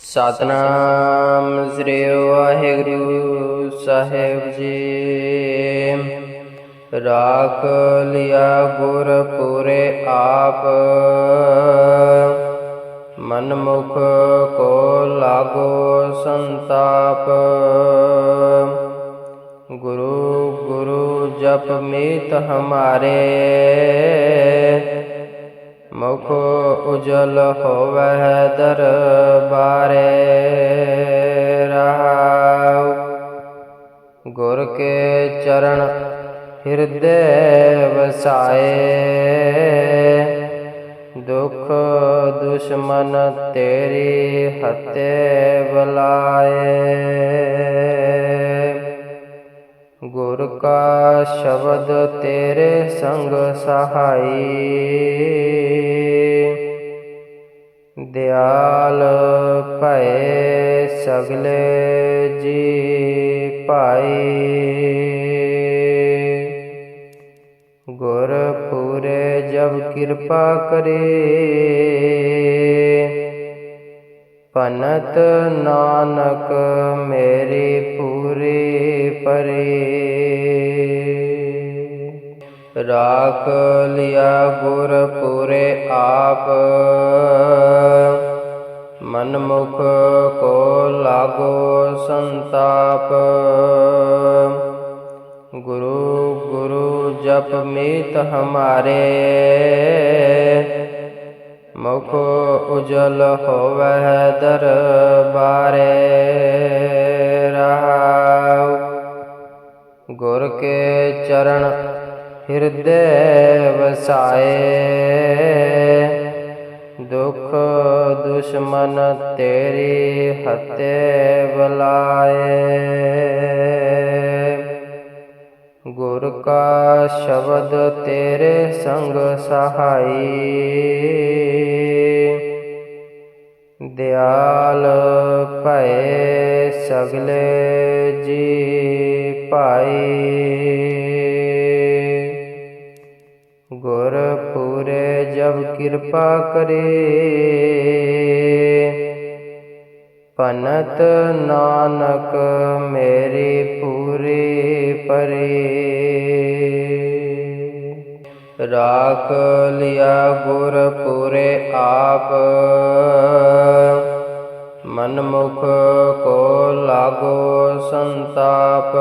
ਸਤਨਾਮ ਸ੍ਰੀ ਵਾਹਿਗੁਰੂ ਸਾਹਿਬ ਜੀ। ਰਾਖ ਲਿਆ ਗੁਰ ਪੂਰੇ ਆਪ। ਮਨਮੁਖ ਕੋ ਲਾਗੋ ਸੰਤਾਪ। ਗੁਰੂ ਗੁਰੂ ਜਪ ਮੀਤ ਹਮਾਰੇ। ਮੁਖ ਉਜਲ ਹੋਵੈ ਦਰਬਾਰੇ ਰਹਾਉ ਗੁਰ ਕੇ ਚਰਨ ਹਿਰਦੈ ਵਸਾਏ। ਦੁਖ ਦੁਸ਼ਮਨ ਤੇਰੀ ਹੱਤੇ ਬਲਾਏ। ਕਾ ਸ਼ਬਦ ਤੇਰੇ ਸੰਗ ਸਹਾਈ। ਦਿਆਲ ਭਏ ਸਗਲੇ ਜੀ ਭਾਈ। ਗੁਰ ਪੂਰੇ ਜਬ ਕਿਰਪਾ ਕਰੇ। ਪਨਤ ਨਾਨਕ ਮੇਰੀ ਪੂਰੀ ਪਰੀ। ਰਾਖ ਲਿਆ ਗੁਰ ਪੂਰੇ ਆਪ। ਮਨਮੁਖ ਕੋ ਲਾਗੋ ਸੰਤਾਪ। ਗੁਰੂ ਗੁਰੂ ਜਪ ਮੀਤ ਹਮਾਰੇ। ਮੁਖ ਉਜਲ ਹੋਵੈ ਦਰਬਾਰੇ। ਰਹਾਉ ਗੁਰ ਕੇ ਚਰਨ ਹਿਰਦੇ ਵਸਾਏ। ਦੁਖ ਦੁਸ਼ਮਨ ਤੇਰੀ ਹੱਤੇ ਬਲਾਏ। ਗੁਰ ਕਾ ਸ਼ਬਦ ਤੇਰੇ ਸੰਗ ਸਹਾਈ। ਦਿਆਲ ਭਏ ਸਗਲੇ ਜੀ ਭਾਈ। ਜਬ ਕਿਰਪਾ ਕਰੇ। ਪਨਤ ਨਾਨਕ ਮੇਰੀ ਪੂਰੀ ਪਰੇ। ਰਾਖ ਲਿਆ ਗੁਰ ਪੂਰੇ ਆਪ। ਮਨਮੁਖ ਕੋ ਲਾਗੋ ਸੰਤਾਪ।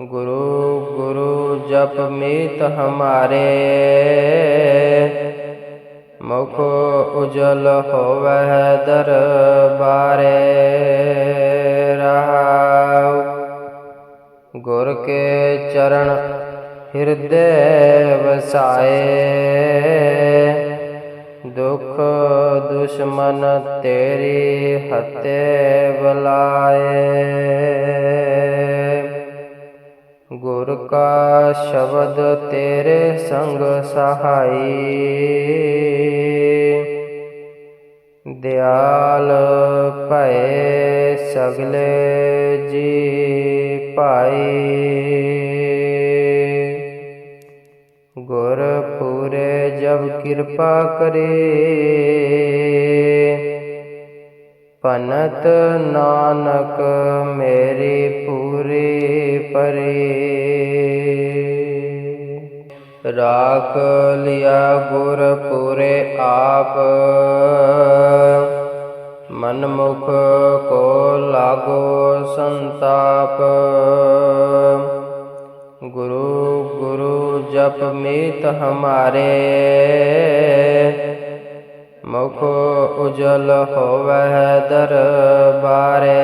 ਗੁਰੂ ਗੁਰੂ ਜਪ ਮੀਤ ਹਮਾਰੇ। ਮੁਖ ਉਜਲ ਹੋਵੈ ਦਰਬਾਰੇ। ਰਹਾਉ ਗੁਰ ਕੇ ਚਰਨ ਹਿਰਦੈ ਵਸਾਏ। ਦੁਖ ਦੁਸ਼ਮਨ ਤੇਰੀ ਹਤੇ ਬਲਾਏ। ਗੁਰ ਕਾ ਸ਼ਬਦ ਤੇਰੇ ਸੰਗ ਸਹਾਈ। ਦਿਆਲ ਭਏ ਸਗਲੇ ਜੀ ਭਾਈ। ਗੁਰ ਪੂਰੇ ਜਬ ਕਿਰਪਾ ਕਰੇ। ਪਨਤ ਨਾਨਕ ਮੇਰੀ ਪੂਰੀ ਪਰੀ। ਰਾਖ ਲਿਆ ਗੁਰ ਪੂਰੇ ਆਪ। ਮਨਮੁਖ ਕੋ ਲਾਗੋ ਸੰਤਾਪ। ਗੁਰੂ ਗੁਰੂ ਜਪ ਮੀਤ ਹਮਾਰੇ। ਮੁਖ ਉਜਲ ਹੋਵੈ ਦਰਬਾਰੇ।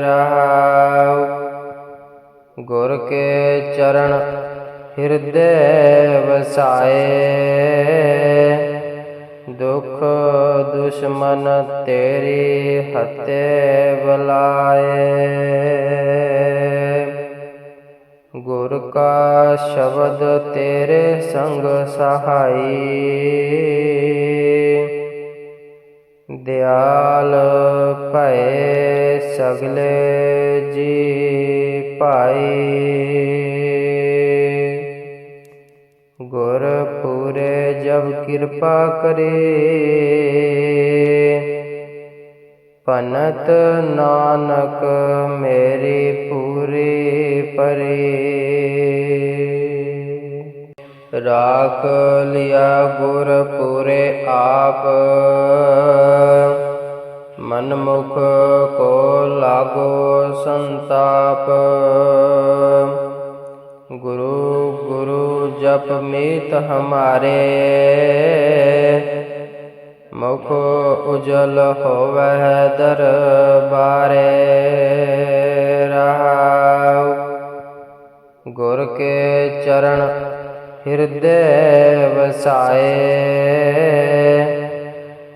ਰਹਾਉ ਗੁਰ ਕੇ ਚਰਨ ਹਿਰਦੇ ਵਸਾਏ। ਦੁਖ ਦੁਸ਼ਮਨ ਤੇਰੀ ਹੱਤੇ ਬਲਾਏ। ਗੁਰ ਕਾ ਸ਼ਬਦ ਤੇਰੇ ਸੰਗ ਸਹਾਈ। ਦਿਆਲ ਭਏ ਸਗਲੇ ਜੀ ਭਾਈ। ਜਬ ਕਿਰਪਾ ਕਰੇ। ਪੰਨਤ ਨਾਨਕ ਮੇਰੀ ਪੂਰੇ ਪਰੇ। ਰਾਖ ਲਿਆ ਗੁਰ ਪੂਰੇ ਆਪ। ਮਨਮੁਖ ਕੋ ਲਾਗੋ ਸੰਤਾਪ। ਗੁਰੂ ਜਪ ਮੀਤ ਹਮਾਰੇ। ਮੁਖ ਉਜਲ ਹੋਵੈ ਦਰਬਾਰੇ। ਰਹਾਉ ਗੁਰ ਕੇ ਚਰਨ ਹਿਰਦੈ ਵਸਾਏ।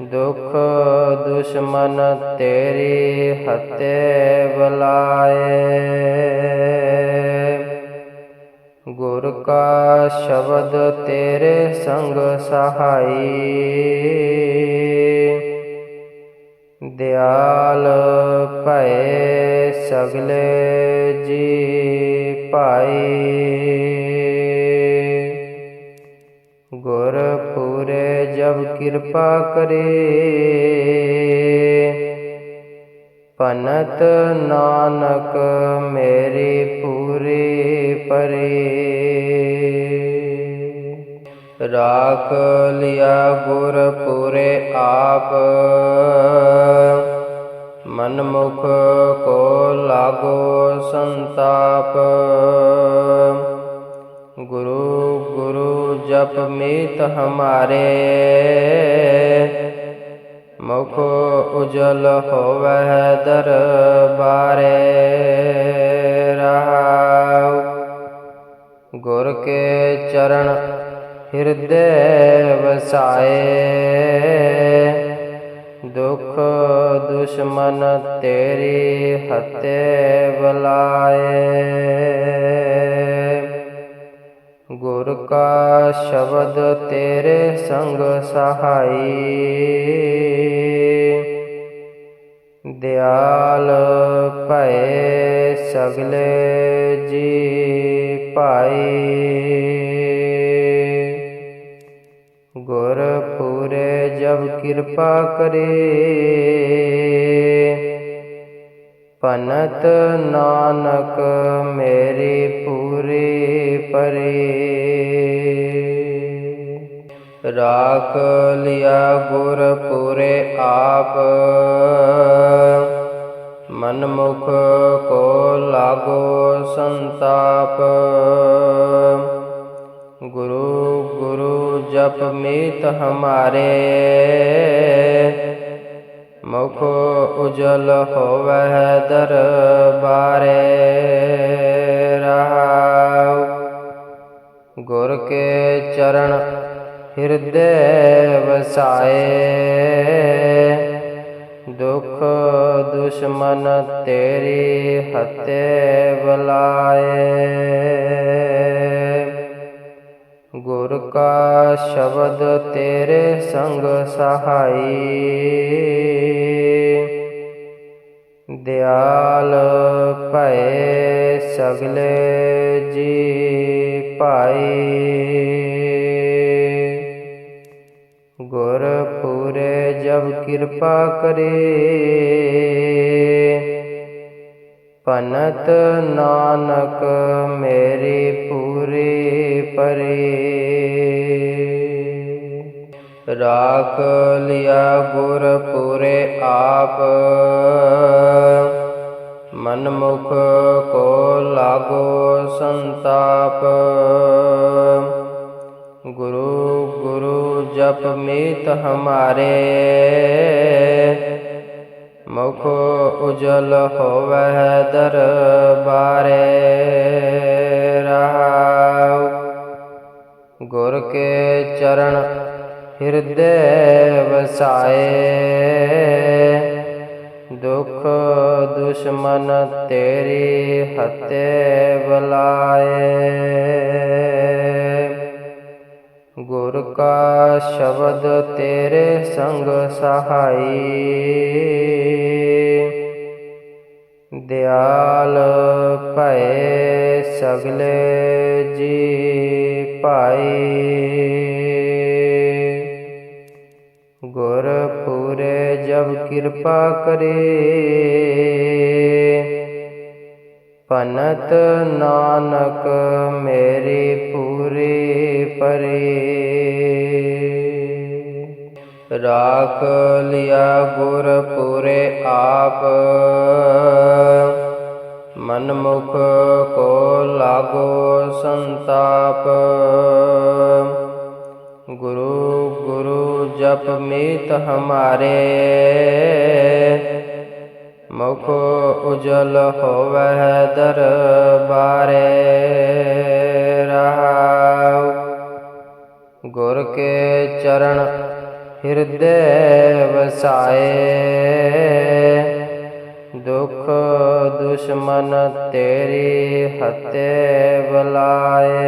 ਦੁਖ ਦੁਸ਼ਮਨ ਤੇਰੀ ਹੱਤੇ ਬਲਾਏ। ਗੁਰ ਕਾ ਸ਼ਬਦ ਤੇਰੇ ਸੰਗ ਸਹਾਈ। ਦਿਆਲ ਭਏ ਸਗਲੇ ਜੀ ਭਾਈ। ਗੁਰ ਪੂਰੇ ਜਬ ਕਿਰਪਾ ਕਰੇ। ਪਨਤ ਨਾਨਕ ਮੇਰੀ ਪੂਰੀ ਪਰੇ। ਰਾਖ ਲਿਆ ਗੁਰ ਪੂਰੇ ਆਪ। ਮਨਮੁਖ ਕੋ ਲਾਗੋ ਸੰਤਾਪ। ਗੁਰੂ ਗੁਰੂ ਜਪ ਮੀਤ ਹਮਾਰੇ। ਮੁਖ ਉਜਲ ਹੋਵੈ ਦਰਬਾਰੇ। ਰਹਾਉ ਗੁਰ ਕੇ ਚਰਨ ਹਿਰਦੇ ਵਸਾਏ। ਦੁਖ ਦੁਸ਼ਮਨ ਤੇਰੀ ਹੱਤੇ ਬਲਾਏ। ਗੁਰ ਕਾ ਸ਼ਬਦ ਤੇਰੇ ਸੰਗ ਸਹਾਈ। ਦਿਆਲ ਭਏ ਸਗਲੇ ਜੀ ਭਾਈ। ਗੁਰ ਪੂਰੇ ਜਬ ਕਿਰਪਾ ਕਰੇ। ਪਨਤ ਨਾਨਕ ਮੇਰੀ ਪੂਰੀ ਪਰੇ। ਰਾਖ ਲਿਆ ਗੁਰ ਪੂਰੇ ਆਪ। ਮਨਮੁਖ ਕੋ ਲਾਗੋ ਸੰਤਾਪ। ਗੁਰੂ ਗੁਰੂ ਜਪ ਮੀਤ ਹਮਾਰੇ। ਮੁਖ ਉਜਲ ਹੋਵੈ ਦਰਬਾਰੇ। ਰਹਾਉ ਗੁਰ ਕੇ ਚਰਨ ਹਿਰਦੈ ਵਸਾਏ। ਦੁਖ ਦੁਸ਼ਮਨ ਤੇਰੀ ਹੱਤੇ ਬਲਾਏ। ਕਾ ਸ਼ਬਦ ਤੇਰੇ ਸੰਗ ਸਹਾਈ। ਦਿਆਲ ਭਏ ਸਗਲੇ ਜੀ ਭਾਈ। ਗੁਰ ਪੂਰੇ ਜਬ ਕਿਰਪਾ ਕਰੇ। ਪਨਤ ਨਾਨਕ ਮੇਰੀ ਪੂਰੀ ਪਰੀ। ਰਾਖ ਲਿਆ ਗੁਰ ਪੂਰੇ ਆਪ। ਮਨਮੁਖ ਕੋ ਲਾਗੋ ਸੰਤਾਪ। ਗੁਰੂ ਗੁਰੂ ਜਪ ਮੀਤ ਹਮਾਰੇ। ਮੁਖ ਉਜਲ ਹੋਵੈ ਦਰਬਾਰੇ। ਰਹਾਉ ਗੁਰ ਕੇ ਚਰਨ ਹਿਰਦੇ ਵਸਾਏ। ਦੁਖ ਦੁਸ਼ਮਨ ਤੇਰੀ ਹੱਤੇ ਬਲਾਏ। ਗੁਰ ਕਾ ਸ਼ਬਦ ਤੇਰੇ ਸੰਗ ਸਹਾਈ। ਦਿਆਲ ਭਏ ਸਗਲੇ ਜੀ ਭਾਈ। ਜਬ ਕਿਰਪਾ ਕਰੇ। ਪਨਤ ਨਾਨਕ ਮੇਰੀ ਪੂਰੀ ਪਰੇ। ਰਾਖ ਲਿਆ ਗੁਰ ਪੂਰੇ ਆਪ। ਮਨਮੁਖ ਕੋ ਲਾਗੋ ਸੰਤਾਪ। ਗੁਰੂ ਗੁਰੂ ਜਪ ਮੀਤ ਹਮਾਰੇ। ਮੁਖ ਉਜਲ ਹੋਵੈ ਦਰਬਾਰੇ। ਰਹਾਉ ਗੁਰ ਕੇ ਚਰਨ ਹਿਰਦੈ ਵਸਾਏ। ਦੁਖ ਦੁਸ਼ਮਨ ਤੇਰੀ ਹਤੇ ਬਲਾਏ।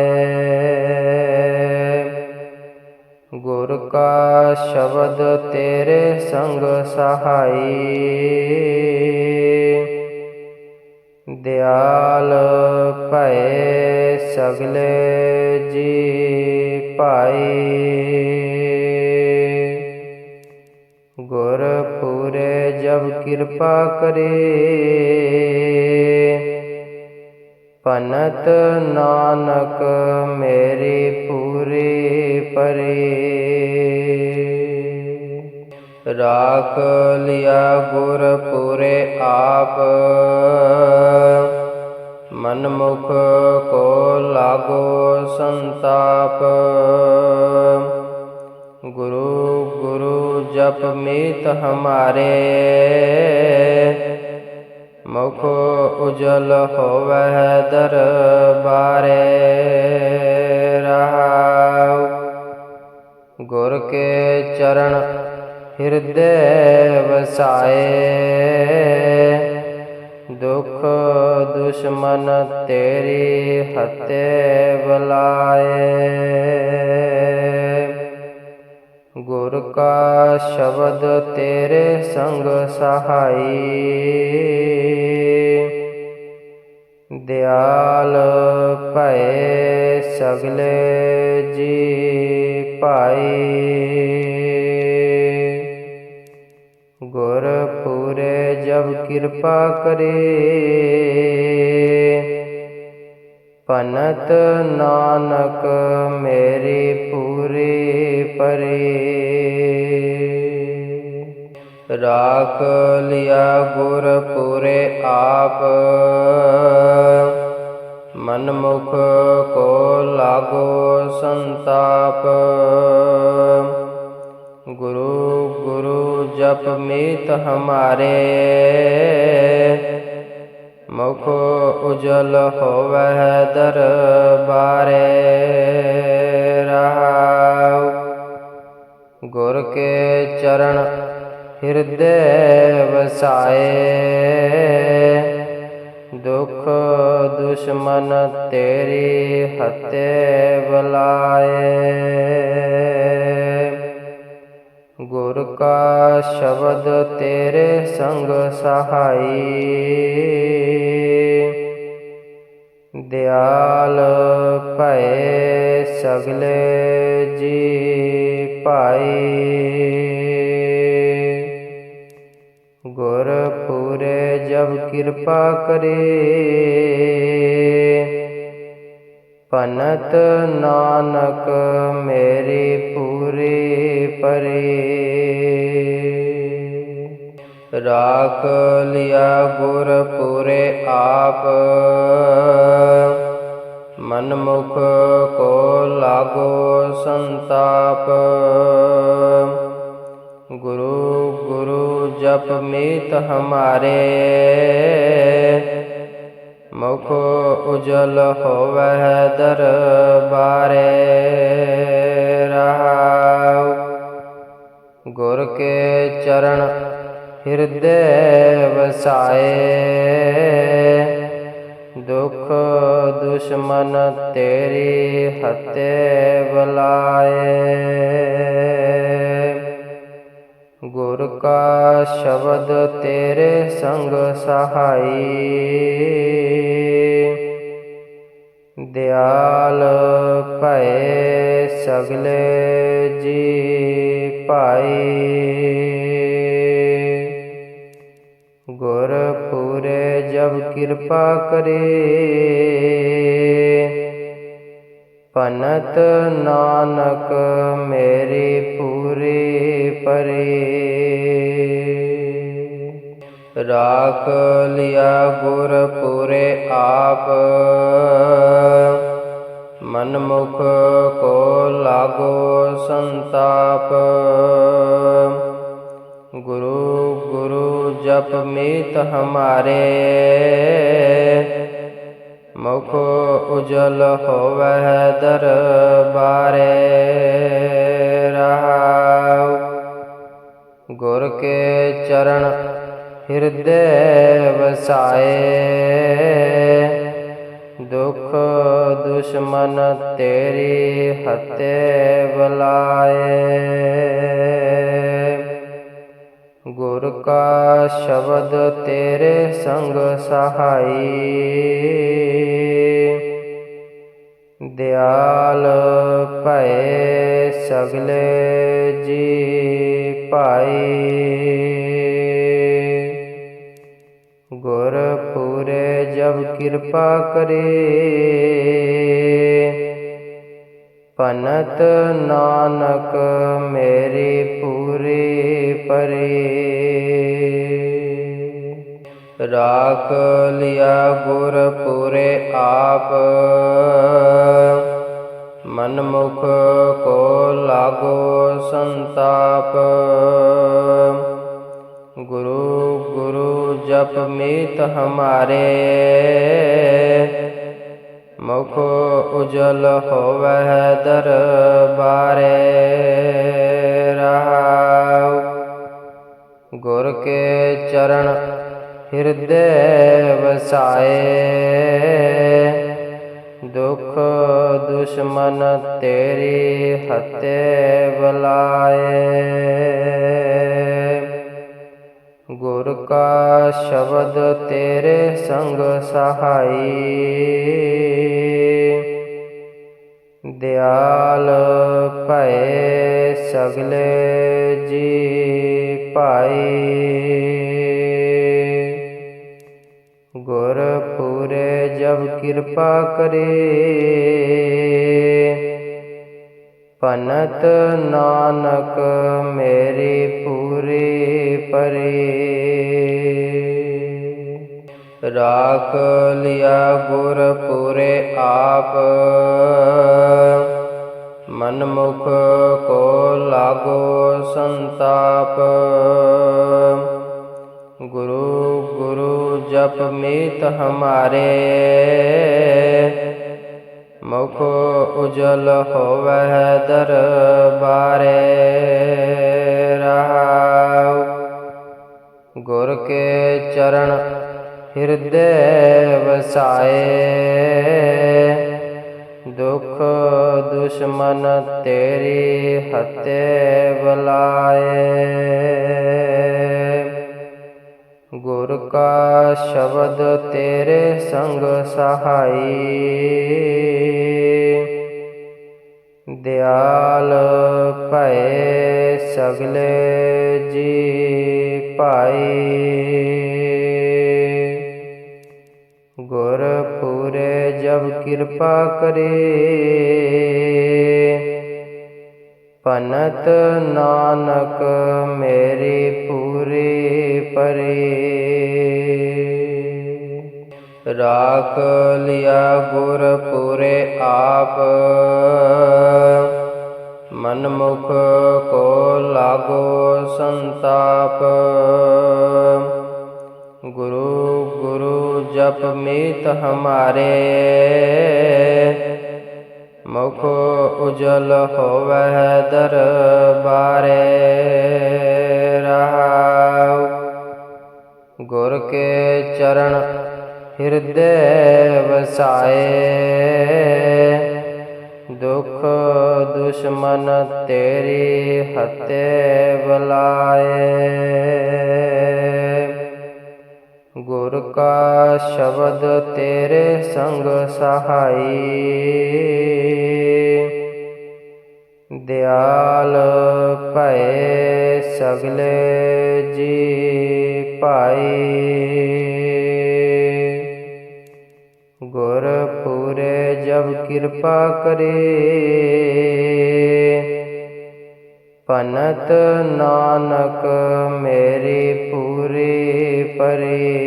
ਕਾ ਸ਼ਬਦ ਤੇਰੇ ਸੰਗ ਸਹਾਈ। ਦਿਆਲ ਭਏ ਸਗਲੇ ਜੀ ਭਾਈ। ਗੁਰ ਪੂਰੇ ਜਬ ਕਿਰਪਾ ਕਰੇ। ਪਨਤ ਨਾਨਕ ਰਾਖ ਲਿਆ ਗੁਰ ਪੂਰੇ ਆਪ। ਮਨਮੁਖ ਕੋ ਲਾਗੋ ਸੰਤਾਪ। ਗੁਰੂ ਗੁਰੂ ਜਪ ਮੀਤ ਹਮਾਰੇ। ਮੁਖ ਉਜਲ ਹੋਵੈ ਦਰਬਾਰੇ। ਰਹਾਉ ਗੁਰ ਕੇ ਚਰਨ ਹਿਰਦੇ ਵਸਾਏ। ਦੁਖ ਦੁਸ਼ਮਨ ਤੇਰੀ ਹੱਤੇ ਬਲਾਏ। ਗੁਰ ਕਾ ਸ਼ਬਦ ਤੇਰੇ ਸੰਗ ਸਹਾਈ। ਦਿਆਲ ਭਏ ਸਗਲੇ ਜੀ ਭਾਈ। ਪੂਰੇ ਜਬ ਕਿਰਪਾ ਕਰੇ। ਪਨਤ ਨਾਨਕ ਮੇਰੀ ਪੂਰੀ ਪਰੇ। ਰਾਖ ਲਿਆ ਗੁਰ ਪੂਰੇ ਆਪ। ਮਨਮੁਖ ਕੋ ਲਾਗੋ ਸੰਤਾਪ। ਗੁਰੂ ਗੁਰੂ ਜਪ ਮੀਤ ਹਮਾਰੇ। ਮੁਖ ਉਜਲ ਹੋਵੈ ਦਰਬਾਰੇ। ਰਹਾਉ ਗੁਰ ਕੇ ਚਰਨ ਹਿਰਦੈ ਵਸਾਏ। ਦੁਖ ਦੁਸ਼ਮਨ ਤੇਰੀ ਹੱਤੇ ਬਲਾਏ। ਗੁਰ ਕਾ ਸ਼ਬਦ ਤੇਰੇ ਸੰਗ ਸਹਾਈ। ਦਿਆਲ ਭਏ ਸਗਲੇ ਜੀ ਭਾਈ। ਗੁਰ ਪੂਰੇ ਜਬ ਕਿਰਪਾ ਕਰੇ। ਪਨਤ ਨਾਨਕ ਮੇਰੀ ਪੂਰੀ ਪਰੇ। ਰਾਖ ਲਿਆ ਗੁਰ ਪੁਰੇ ਆਪ। ਮਨਮੁਖ ਕੋ ਲਾਗੋ ਸੰਤਾਪ। ਗੁਰੂ ਗੁਰੂ ਜਪ ਮੀਤ ਹਮਾਰੇ। ਮੁਖ ਉਜਲ ਹੋਵੈ ਦਰਬਾਰੇ। ਚਰਨ ਹਿਰਦੇ ਵਸਾਏ। ਦੁਖ ਦੁਸ਼ਮਨ ਤੇਰੀ ਹੱਤੇ ਬਲਾਏ। ਗੁਰ ਕਾ ਸ਼ਬਦ ਤੇਰੇ ਸੰਗ ਸਹਾਈ। ਦਿਆਲ ਭਏ ਸਗਲੇ ਜੀ ਭਾਈ। ਜਬ ਕਿਰਪਾ ਕਰੇ। ਪਨਤ ਨਾਨਕ ਮੇਰੇ ਪੂਰੇ ਪਰੇ। ਰਾਖ ਲਿਆ ਗੁਰ ਪੂਰੇ ਆਪ। ਮਨਮੁਖ ਕੋ ਲਾਗੋ ਸੰਤਾਪ। ਗੁਰੂ ਗੁਰੂ ਜਪ ਮੀਤ ਹਮਾਰੇ। ਮੁਖ ਉਜਲ ਹੋਵੈ ਦਰਬਾਰੇ। ਰਹਾਉ ਗੁਰ ਕੇ ਚਰਨ ਹਿਰਦੈ ਵਸਾਏ। ਦੁਖ ਦੁਸ਼ਮਨ ਤੇਰੀ ਹੱਤੇ ਬਲਾਏ। ਕਾ ਸ਼ਬਦ ਤੇਰੇ ਸੰਗ ਸਹਾਈ। ਦਿਆਲ ਭਏ ਸਗਲੇ ਜੀ ਭਾਈ। ਗੁਰ ਪੂਰੇ ਜਬ ਕਿਰਪਾ ਕਰੇ। ਪਨਤ ਨਾਨਕ ਮੇਰੀ ਪੂਰੀ ਪਰੇ। ਰਾਖ ਲਿਆ ਗੁਰ ਪੂਰੇ ਆਪ। ਮਨਮੁਖ ਕੋ ਲਾਗੋ ਸੰਤਾਪ। ਗੁਰੂ ਗੁਰੂ ਜਪ ਮੀਤ ਹਮਾਰੇ। ਮੁਖ ਉਜਲ ਹੋਵੈ ਦਰਬਾਰੇ। ਰਹਾਉ ਗੁਰ ਕੇ ਚਰਨ ਹਿਰਦੈ ਵਸਾਏ। ਦੁਖ ਦੁਸ਼ਮਨ ਤੇਰੀ ਹੱਤੇ ਬਲਾਏ। ਗੁਰ ਕਾ ਸ਼ਬਦ ਤੇਰੇ ਸੰਗ ਸਹਾਈ। ਦਿਆਲ ਭਏ ਸਗਲੇ ਜੀ। ਕਿਰਪਾ ਕਰੇ। ਪਨਤ ਨਾਨਕ ਮੇਰੀ ਪੂਰੀ ਪਰੇ। ਰਾਖ ਲਿਆ ਗੁਰ ਪੂਰੇ ਆਪ। ਮਨਮੁਖ ਕੋ ਲਾਗੋ ਸੰਤਾਪ। ਗੁਰੂ ਗੁਰੂ ਜਪ ਮੀਤ ਹਮਾਰੇ। ਮੁਖ ਉਜਲ ਹੋਵੈ ਦਰਬਾਰੇ। ਰਹਾਉ ਗੁਰ ਕੇ ਚਰਨ ਹਿਰਦੈ ਵਸਾਏ। ਦੁਖ ਦੁਸ਼ਮਨ ਤੇਰੀ ਹਤੇ ਬਲਾਏ। ਕਾ ਸ਼ਬਦ ਤੇਰੇ ਸੰਗ ਸਹਾਈ। ਦਿਆਲ ਭਏ ਸਗਲੇ ਜੀ ਭਾਈ। ਗੁਰ ਪੂਰੇ ਜਬ ਕਿਰਪਾ ਕਰੇ। ਪਨਤ ਨਾਨਕ ਮੇਰੀ ਰਾਖ ਲਿਆ ਗੁਰ ਪੂਰੇ ਆਪ। ਮਨਮੁਖ ਕੋ ਲਾਗੋ ਸੰਤਾਪ। ਗੁਰੂ ਗੁਰੂ ਜਪ ਮੀਤ ਹਮਾਰੇ। ਮੁਖ ਉਜਲ ਹੋਵੈ ਦਰਬਾਰੇ। ਰਹਾਉ ਗੁਰ ਕੇ ਚਰਨ ਹਿਰਦੈ ਵਸਾਏ। ਦੁਖ ਦੁਸ਼ਮਨ ਤੇਰੀ ਹੱਤੇ ਬਲਾਏ। ਗੁਰ ਕਾ ਸ਼ਬਦ ਤੇਰੇ ਸੰਗ ਸਹਾਈ। ਦਿਆਲ ਭਏ ਸਗਲੇ ਜੀ ਪੂਰੇ ਕਿਰਪਾ ਕਰੇ। ਪਨਤ ਨਾਨਕ ਮੇਰੇ ਪੂਰੇ ਪਰੇ।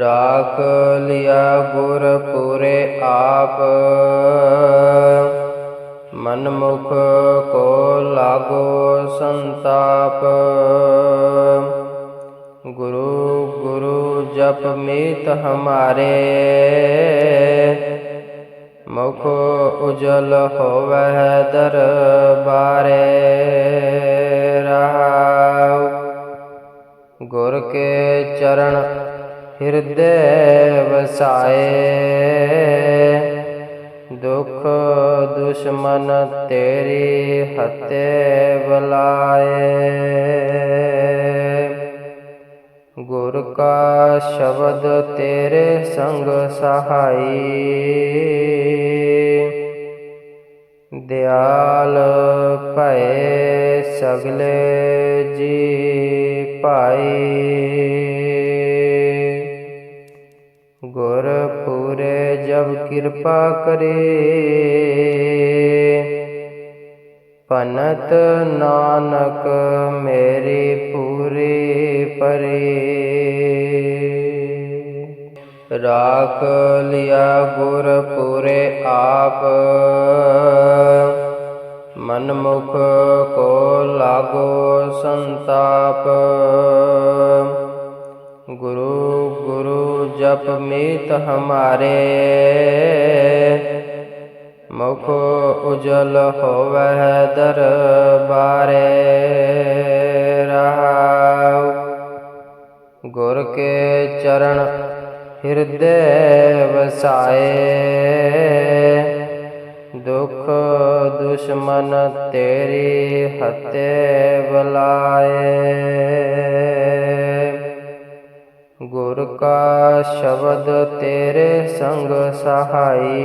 ਰਾਖ ਲਿਆ ਗੁਰ ਪੂਰੇ ਆਪ। ਮਨਮੁਖ ਕੋ ਲਾਗੋ ਸੰਤਾਪ। ਗੁਰੂ ਗੁਰੂ ਜਪ ਮੀਤ ਹਮਾਰੇ। ਮੁਖ ਉਜਲ ਹੋਵੈ ਦਰਬਾਰੇ। ਰਹਾਉ ਗੁਰ ਕੇ ਚਰਨ ਹਿਰਦੈ ਵਸਾਏ। ਦੁਖ ਦੁਸ਼ਮਨ ਤੇਰੀ ਹੱਤੇ ਬਲਾਏ। ਗੁਰ ਕਾ ਸ਼ਬਦ ਤੇਰੇ ਸੰਗ ਸਹਾਈ। ਦਿਆਲ ਭਏ ਸਗਲੇ ਜੀ ਭਾਈ। ਗੁਰ ਪੂਰੇ ਜਬ ਕਿਰਪਾ ਕਰੇ। ਪਨਤ ਨਾਨਕ ਮੇਰੀ ਪੂਰੀ ਪਰੇ। ਰਾਖ ਲਿਆ ਗੁਰ ਪੂਰੇ ਆਪ। ਮਨਮੁਖ ਕੋ ਲਾਗੋ ਸੰਤਾਪ। ਗੁਰੂ ਗੁਰੂ ਜਪ ਮੀਤ ਹਮਾਰੇ। ਮੁਖ ਉਜਲ ਹੋਵੈ ਦਰਬਾਰੇ। ਰਹਾਉ ਗੁਰ ਕੇ ਚਰਨ ਹਿਰਦੇ ਵਸਾਏ। ਦੁਖ ਦੁਸ਼ਮਨ ਤੇਰੀ ਹੱਤੇ ਬਲਾਏ। ਗੁਰ ਕਾ ਸ਼ਬਦ ਤੇਰੇ ਸੰਗ ਸਹਾਈ।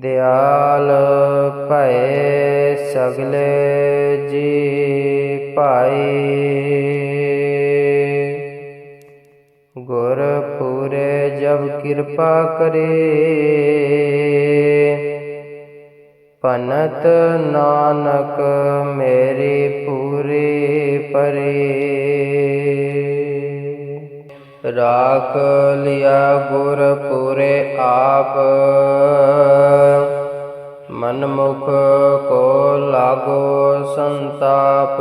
ਦਿਆਲ ਭਏ ਸਗਲੇ ਜੀ ਭਾਈ। ਜਬ ਕਿਰਪਾ ਕਰੇ। ਪਨਤ ਨਾਨਕ ਮੇਰੇ ਪੂਰੇ ਪਰੇ। ਰਾਖ ਲਿਆ ਗੁਰ ਪੂਰੇ ਆਪ। ਮਨਮੁਖ ਕੋ ਲਾਗੋ ਸੰਤਾਪ।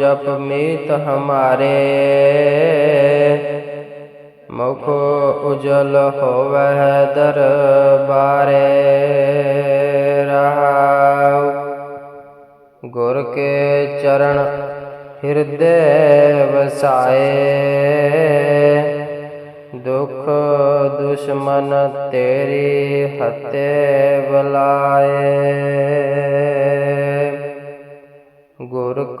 ਗੁਰੂ ਜਪ ਮੀਤ ਹਮਾਰੇ। ਮੁਖ ਉਜਲ ਹੋਵੈ ਦਰਬਾਰੇ। ਰਹਾਉ ਗੁਰ ਕੇ ਚਰਨ ਹਿਰਦੈ ਵਸਾਏ। ਦੁਖ ਦੁਸ਼ਮਨ ਤੇਰੀ ਹੱਤੇ ਬਲਾਏ।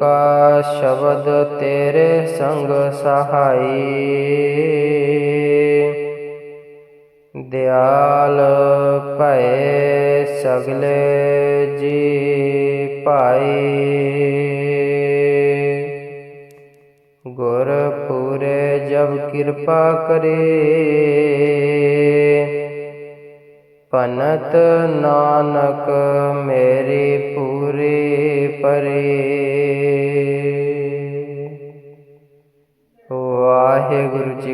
ਕਾ ਸ਼ਬਦ ਤੇਰੇ ਸੰਗ ਸਹਾਈ। ਦਿਆਲ ਭਏ ਸਗਲੇ ਜੀ ਭਾਈ। ਗੁਰ ਪੂਰੇ ਜਬ ਕਿਰਪਾ ਕਰੇ। ਪਨਤ ਨਾਨਕ ਮੇਰੀ ਪੂਰੀ ਪਰੇ।